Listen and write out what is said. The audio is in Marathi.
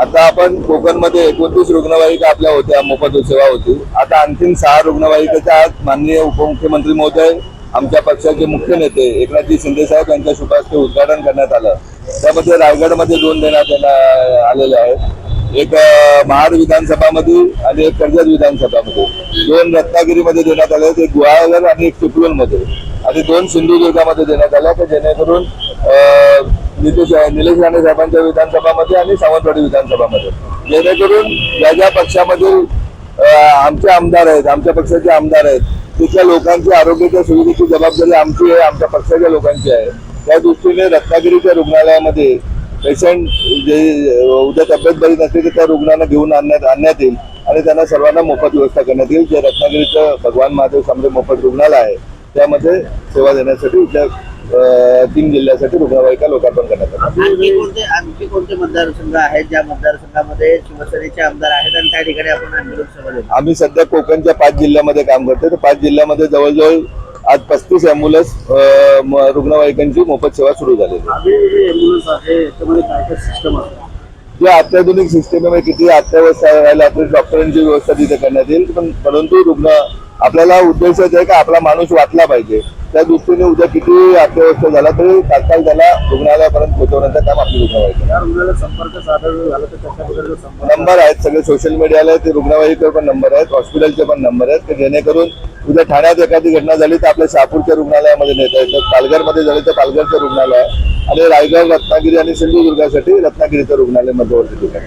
आता आपण कोकणमध्ये एकोणतीस रुग्णवाहिका आपल्या होत्या मोफत सेवा होती. आता आणखीन सहा रुग्णवाहिकेच्या आज माननीय उपमुख्यमंत्री महोदय आमच्या पक्षाचे मुख्य नेते एकनाथजी शिंदे साहेब यांच्या शुभास्ते उद्घाटन करण्यात आलं. त्यामध्ये रायगडमध्ये दोन देण्यात आलेले आहेत. एक महाड विधानसभामध्ये आणि एक कर्जत विधानसभामध्ये. दोन रत्नागिरीमध्ये देण्यात आले एक गुहागर आणि एक चिपळूणमध्ये. आणि दोन सिंधुदुर्गामध्ये देण्यात आल्या तर जेणेकरून नितेश निलेश राणे साहेबांच्या विधानसभामध्ये आणि सावंतवाडी विधानसभामध्ये. जेणेकरून ज्या ज्या पक्षामधील आमचे आमदार आहेत आमच्या पक्षाचे आमदार आहेत तिथल्या लोकांची आरोग्याच्या सुविधेची जबाबदारी आमची आहे आमच्या पक्षाच्या लोकांची आहे. त्या दृष्टीने रत्नागिरीच्या रुग्णालयामध्ये पेशंट जे उद्या तब्येत बरी नसते तर त्या रुग्णांना घेऊन आणण्यात आणण्यात येईल आणि त्यांना सर्वांना मोफत व्यवस्था करण्यात येईल. जे रत्नागिरीचं भगवान महादेव समरे मोफत रुग्णालय आहे त्यामध्ये सेवा देण्यासाठी इथल्या तीन जिल्ह्यासाठी रुग्णवाहिका लोकार्पण करण्यात आलं. आणखी कोणते आणखी कोणते मतदारसंघ आहेत ज्या मतदारसंघामध्ये शिवसेनेचे आमदार आहेत आणि त्या ठिकाणी आपण आंदोलन सभा देतो आम्ही सध्या कोकणच्या पाच जिल्ह्यामध्ये काम करतो तर पाच जिल्ह्यामध्ये जवळजवळ आज पस्तीस अँब्युलन्स रुग्णवाहिकांची मोफत सेवा सुरू झालेली आहे. आधी एम्ब्युलन्स आहे त्याच्यामध्ये काय काय सिस्टम जे अत्याधुनिक सिस्टीम आहे किती अत्यावस्था राहिला तरी डॉक्टरांची व्यवस्था तिथे करण्यात येईल. पण परंतु रुग्ण आपल्याला उद्देशच आहे का आपला माणूस वाचला पाहिजे? त्या दृष्टीने उद्या किती अत्यवस्था झाला तरी तात्काळ त्याला रुग्णालयापर्यंत पोहोचवण्याचं काम आपली रुग्णवाहिका त्या रुग्णाला संपर्क तर संपर्क नंबर आहेत सगळे सोशल मीडियाला ते रुग्णवाहिकेवर पण नंबर आहेत हॉस्पिटलचे पण नंबर आहेत की जेणेकरून उद्या ठाण्यात एखादी घटना झाली तर आपल्या शहापूरच्या रुग्णालयामध्ये नेता येतं पालघरमध्ये झाली तर पालघरचं रुग्णालय आहे. आणि रायगड रत्नागिरी आणि सिंधुदुर्गासाठी रत्नागिरीचं रुग्णालय मध्यवर्ती ठिकाणी